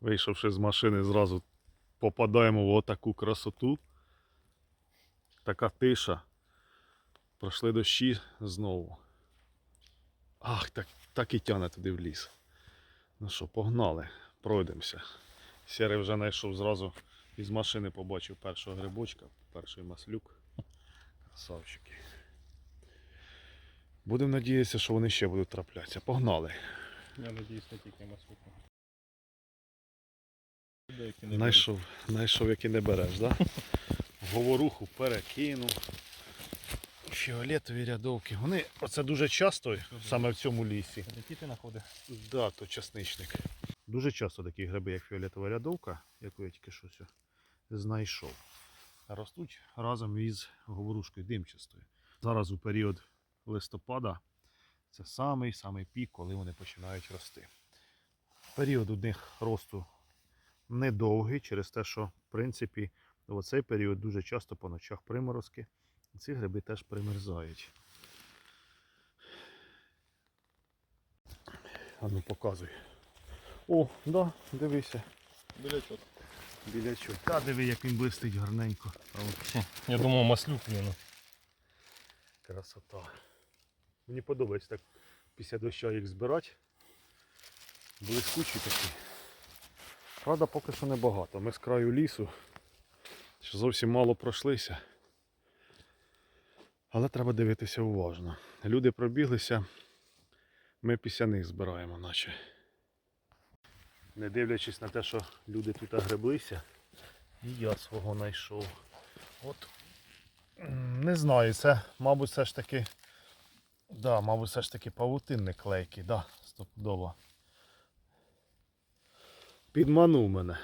Вийшовши з машини, зразу попадаємо в отаку красоту. Така тиша. Пройшли дощі знову. Ах, так, так і тяне туди в ліс. Ну що, погнали, пройдемося. Сірий вже знайшов зразу із машини побачив першого грибочка, перший маслюк. Красавчики. Будемо надіятися, що вони ще будуть траплятися. Погнали. Я не тільки маслюком. Знайшов, знайшов, який не береш, да? Говоруху перекинув. Фіолетові рядовки. Вони оце дуже часто, саме в цьому лісі. беруть. Які ти знаходиш? Да, то часничник. Дуже часто такі гриби, як фіолетова рядовка, яку я тільки що сьо знайшов. Ростуть разом із говорушкою димчастою. Зараз у період листопада це самий самий пік, коли вони починають рости. Період у них росту недовгий, через те, що в принципі в цей період дуже часто по ночах приморозки. Ці гриби теж примерзають. А ну показуй. О, да, дивися. Білячок. Білячок. Та диви, як він блистить гарненько. Я думав маслюк він. красота. Мені подобається так після дощу їх збирати. Блискучі такі. Правда, поки що небагато. Ми з краю лісу. Ще зовсім мало пройшлися. Але треба дивитися уважно. Люди пробіглися, ми після них збираємо, наче. Не дивлячись на те, що люди тут греблися, і я свого знайшов. От Не знаю, це, мабуть, все ж таки. Да, мабуть, все ж таки павутинник клейкий, да, стопудово. Підманув мене.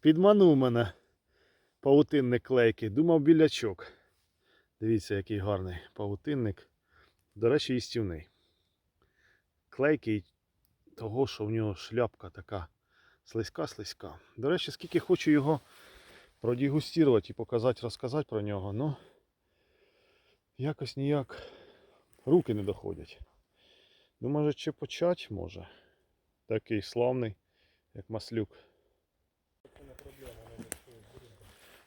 Підманув мене. Павутинник клейкий. Думав білячок. Дивіться, який гарний павутинник. До речі, їстівний. Клейкий того, що в нього шляпка така слизька-слизька. До речі, скільки хочу його продегустувати і показати, розказати про нього, ну якось ніяк руки не доходять. Ну, може, чи почать може. Такий славний, як маслюк.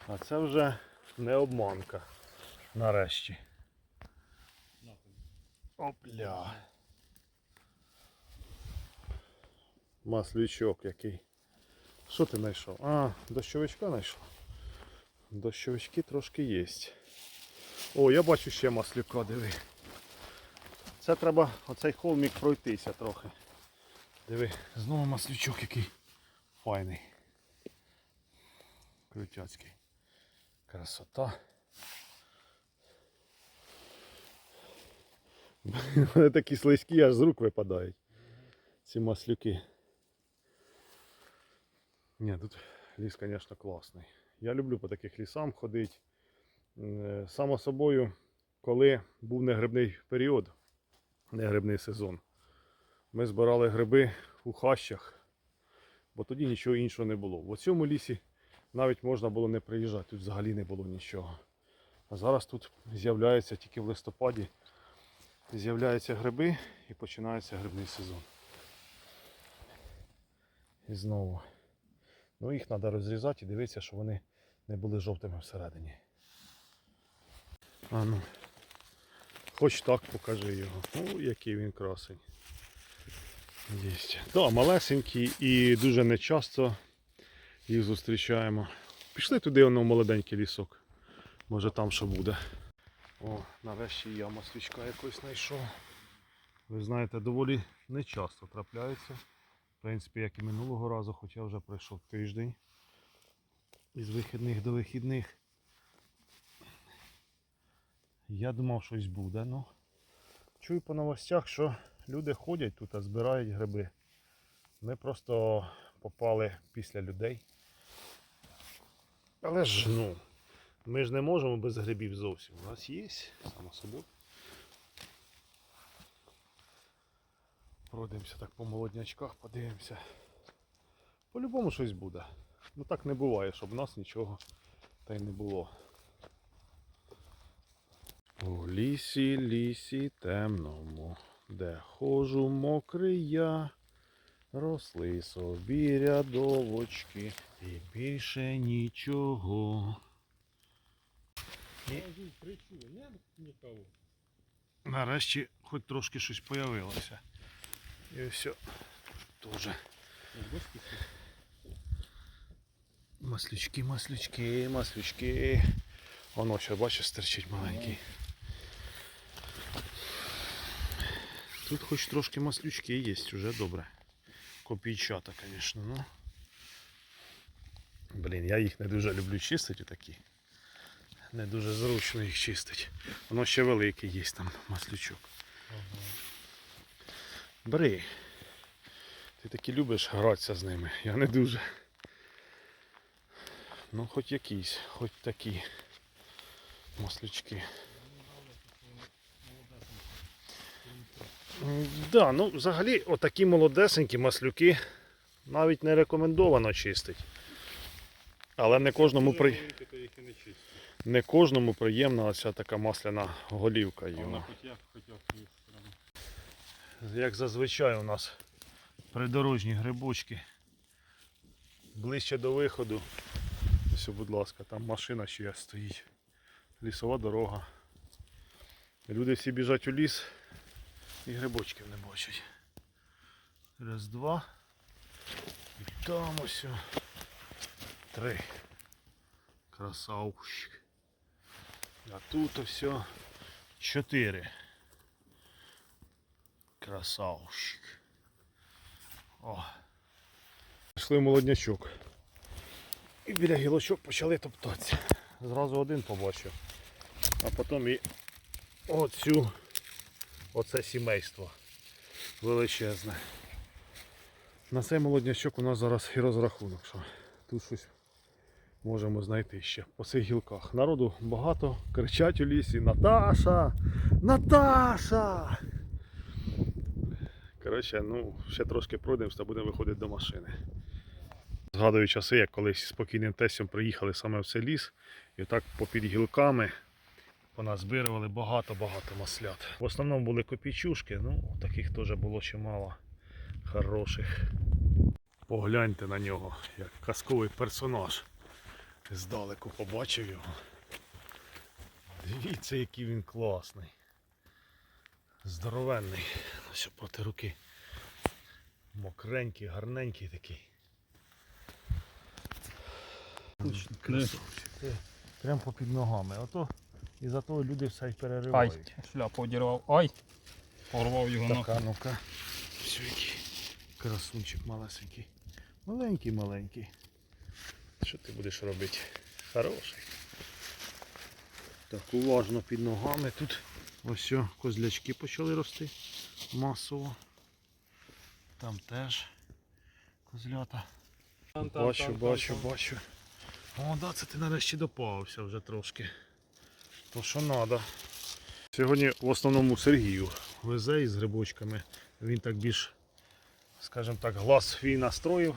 А це вже не обманка. Нарешті. Опля. Маслючок який. Що ти знайшов? А, дощовичка знайшов. Дощовички трошки є. О, я бачу ще маслюка, диви. Це треба оцей холмік пройтися трохи. Диви, знову маслючок який файний. Крутяцький. Красота. Вони такі слизькі, аж з рук випадають. Ці маслюки. Ні, тут ліс, звісно, класний. Я люблю по таких лісам ходити. Е, Само собою, коли був негрибний період, негрибний сезон, ми збирали гриби у хащах, бо тоді нічого іншого не було. В цьому лісі навіть можна було не приїжджати, тут взагалі не було нічого. А зараз тут з'являється тільки в листопаді, з'являються гриби і починається грибний сезон. І знову. Ну їх треба розрізати і дивитися, щоб вони не були жовтими всередині. А ну. Хоч так покажи його. О, який він красень. Єсть. Да, малесенький і дуже нечасто їх зустрічаємо. Пішли туди воно в молоденький лісок. Може там що буде. О, нарешті я маслючка якось знайшов. Ви знаєте, доволі нечасто трапляється. В принципі, як і минулого разу, хоча вже пройшов тиждень із вихідних до вихідних. Я думав, щось буде, ну. Чую по новостях, що люди ходять тут, а збирають гриби. Ми просто попали після людей. Але ж ну, ми ж не можемо без грибів зовсім. У нас є, само собою. Пройдемося так по молоднячках, подивимося. По-любому щось буде. Ну так не буває, щоб в нас нічого та й не було. У лісі, лісі темному, де хожу мокрий я, Росли собі рядовочки і більше нічого. Нарешті хоч трошки щось появилося. І все. Теж. Маслючки, маслючки, маслючки. Воно ще, бачиш, стерчить маленький. Тут хоч трошки маслючки є, вже добре. Копійчата, звісно, ну. Блін, я їх не дуже люблю чистити такі. Не дуже зручно їх чистити. Воно ще великий є там маслючок. Бери. Ти таки любиш гратися з ними. Я не дуже. Ну, хоч якісь, хоч такі маслючки. Да, ну взагалі отакі молодесенькі маслюки навіть не рекомендовано чистити. Але не кожному при... не кожному приємна оця така масляна голівка. Його. прям. Як зазвичай у нас придорожні грибочки. Ближче до виходу. Ось, будь ласка, там машина ще стоїть. Лісова дорога. Люди всі біжать у ліс і грибочків не бачать. Раз, два. І там ось. Три. Красавчик. А тут ось. Чотири. Красавчик. О. Пішли молоднячок. І біля гілочок почали топтатися. Зразу один побачив. А потім і оцю, оце сімейство величезне. На цей молоднячок у нас зараз і розрахунок, що тут щось можемо знайти ще по цих гілках. Народу багато, кричать у лісі Наташа! Наташа! Коротше, ну, ще трошки пройдемося та будемо виходити до машини. Згадую часи, як колись спокійним тестем приїхали саме в цей ліс, і отак попід гілками поназбирували багато-багато маслят. В основному були копійчушки, ну таких теж було чимало хороших. Погляньте на нього, як казковий персонаж. Здалеку побачив його. Дивіться, який він класний. Здоровенний. Ось проти руки. Мокренький, гарненький такий. Красавчик. Ти Прям попід ногами. Ото і за того люди все й Ай, шляпу одірвав. Ай! Порвав його на. Така, ну-ка. Все який красунчик малесенький. Маленький, маленький. Що ти будеш робити? Хороший. Так, уважно під ногами. Тут ось о, козлячки почали рости масово. Там теж козлята. Бачу, бачу, бачу. О, да, це ти нарешті допавився вже трошки. То що треба. Сьогодні в основному Сергію везе із грибочками. Він так більш, скажімо так, глаз свій настроїв.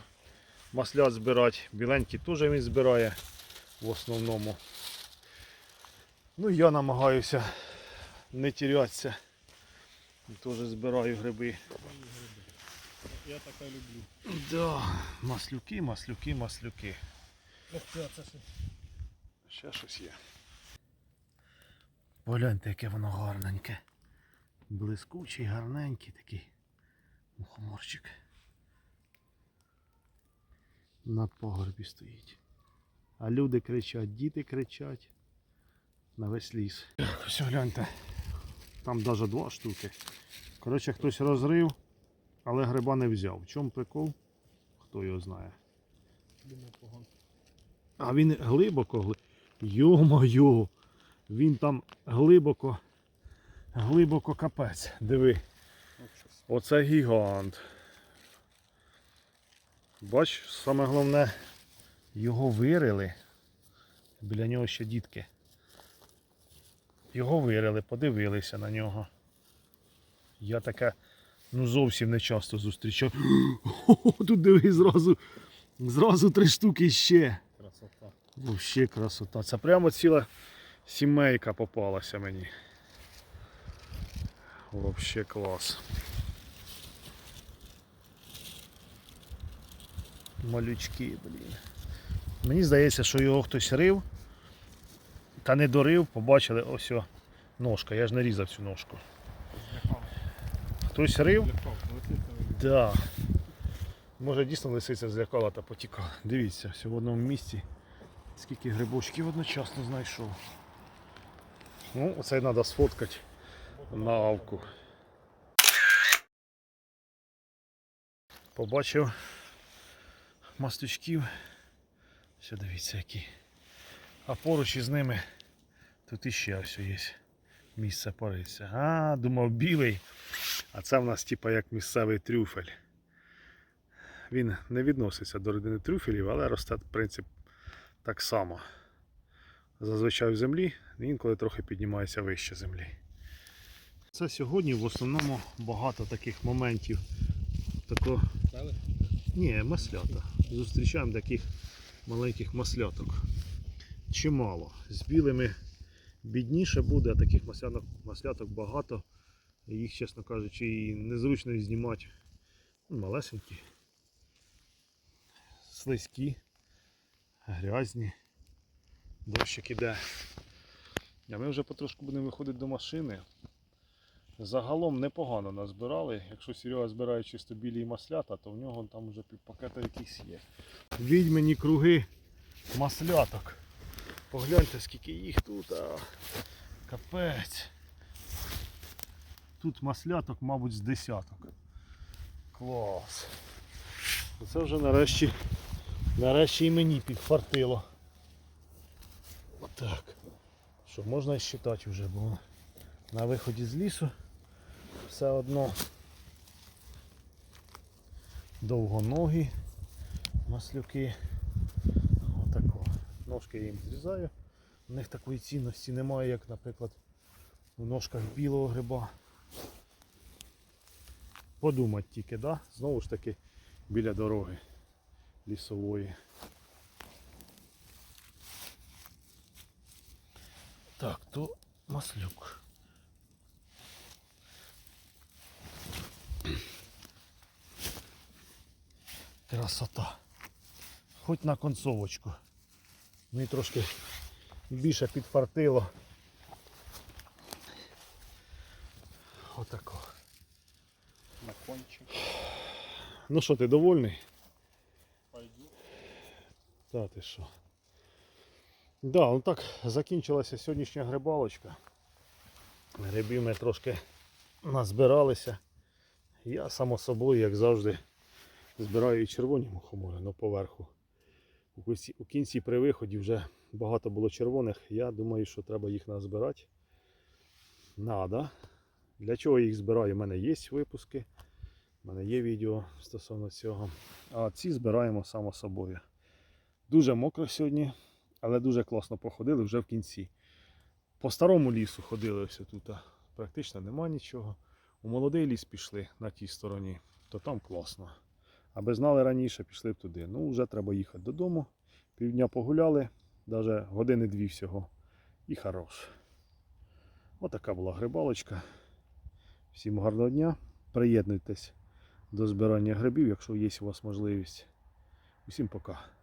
Маслят збирати. Біленький теж він збирає в основному. Ну я намагаюся не тірятися. Теж збираю гриби. Я таке люблю. Да, маслюки, маслюки, маслюки. Ще щось є. Погляньте, яке воно гарненьке. Блискучий, гарненький такий мухоморчик. На погорбі стоїть. А люди кричать, діти кричать. На весь ліс. Ось гляньте. Там навіть два штуки. Коротше, хтось розрив, але гриба не взяв. В чому прикол? Хто його знає. А він глибоко гли... Йо-моє! Він там глибоко, глибоко капець. Диви. Оце гігант. Бач, саме головне, його вирили. Біля нього ще дітки. Його вирили, подивилися на нього. Я таке ну зовсім не часто зустрічав. Тут диви зразу, зразу три штуки ще. Красота. Вообще красота. Це прямо ціла сімейка попалася мені. Вообще клас. Малючки, блін. Мені здається, що його хтось рив. Та не дорив, побачили ось о, ножка. Я ж не різав цю ножку. Хтось рив? Да. Може дійсно лисиця злякала та потікала. Дивіться, все в одному місці. Скільки грибочків одночасно знайшов. Ну, оце треба сфоткати на авку. Побачив мастючків. Все дивіться які. А поруч із ними тут іще ось є місце пориться. А, думав білий. А це в нас типа як місцевий трюфель. Він не відноситься до родини трюфелів, але росте принцип так само. Зазвичай в землі, інколи трохи піднімається вище землі. Це сьогодні в основному багато таких моментів. Тако... Ні, маслята. Зустрічаємо таких маленьких масляток. Чимало. З білими бідніше буде, а таких маслянок, масляток багато. Їх, чесно кажучи, і незручно знімати. Ну, Малесенькі. Слизькі, грязні. Дощик іде. А ми вже потрошку будемо виходити до машини. Загалом непогано назбирали. Якщо Серега збирає чисто білі маслята, то в нього там вже півпакета якийсь є. Відьмені круги масляток. Погляньте, скільки їх тут. А. Капець. Тут масляток, мабуть, з десяток. Клас. Це вже нарешті, нарешті і мені підфартило. Отак. Що можна і считати вже, бо на виході з лісу все одно довгоногі маслюки. Отако. Ножки я їм зрізаю. У них такої цінності немає, як, наприклад, в ножках білого гриба. Подумать тільки, да? Знову ж таки біля дороги лісової. Так, то маслюк. Красота. Хоч на концовочку. Мені трошки більше підфартило. Отако. На кончик. Ну що, ти довольний? Пойду. Та ти що? Да, ну так закінчилася сьогоднішня грибалочка. Грибів ми трошки назбиралися. Я само собою, як завжди, збираю і червоні мухомори, але поверху. У кінці, у кінці при виході вже багато було червоних. Я думаю, що треба їх назбирати. Надо. Для чого я їх збираю? У мене є випуски. У мене є відео стосовно цього. А ці збираємо само собою. Дуже мокро сьогодні, але дуже класно походили вже в кінці. По старому лісу ходили ось тут. Практично нема нічого. У молодий ліс пішли на тій стороні, то там класно. Аби знали раніше, пішли б туди. Ну, вже треба їхати додому. Півдня погуляли, навіть години-дві всього. І хорош. Отака була грибалочка. Всім гарного дня. Приєднуйтесь до збирання грибів, якщо є у вас можливість. Усім пока.